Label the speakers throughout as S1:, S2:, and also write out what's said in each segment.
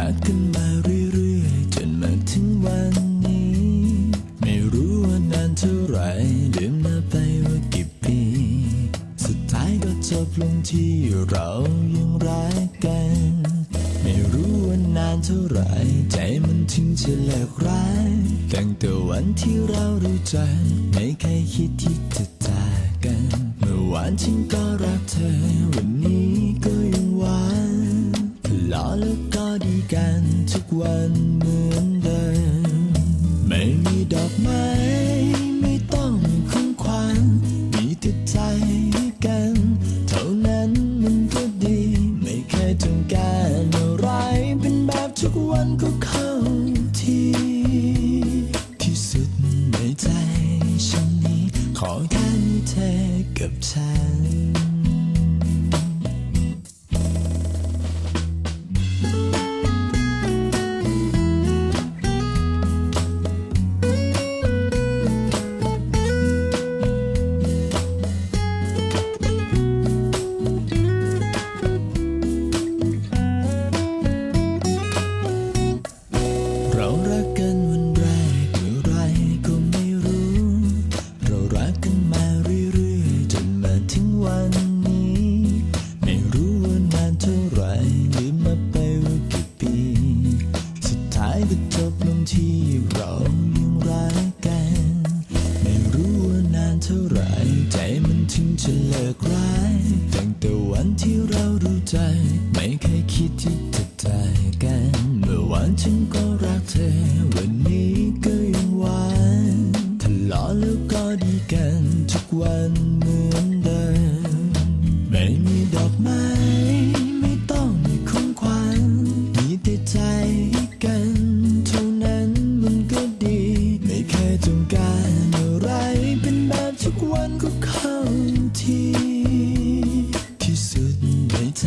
S1: รักกันมาเรื่อยๆ จนมาถึงวันนี้ ไม่รู้ว่านานเท่าไรลืมนะไปว่ากี่ปี สุดท้ายก็จบลงที่เรายังรักกัน ไม่รู้ว่านานเท่าไรใจมันถึงจะเลกรักตั้งต่วันที่เรารู้จักไม่เคยคิดที่จะจากกัน เมื่อวานฉันก็รักเธอวันนี้ กันทุกวันเหมือนเดิม ไม่มีดอกไม้ไม่ต้องของขวัญมีแต่ใจกัน เท่านั้นมันก็ดี ไม่เคยต้องการอะไร เป็นแบบทุกวันก็เข้าทีที่สุดในใจฉันนี้ ขอแค่มีเธอกับฉัน ก็จบลงที่เรายังรักกัน ไม่รู้ว่านานเท่าไรใจมันถึงจะเลิกร้ายตั้งแต่วันที่เรารู้ใจ ไม่เคยคิดที่จะตายกัน เมื่อวานฉันก็รักเธอ วันนี้ก็ยังหวานทะเลาะแล้วก็ดีกันทุกวันเหมือนเดิมไม่มีดอกไม้ วันก็เข้ทีที่สุดในใจ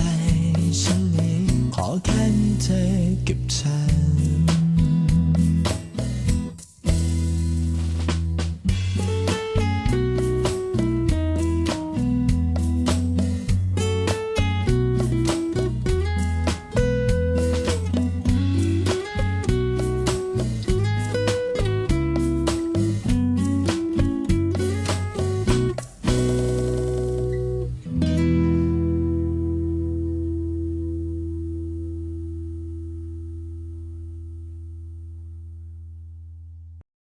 S1: ฉันเองขอแค่มีเธอกับฉัน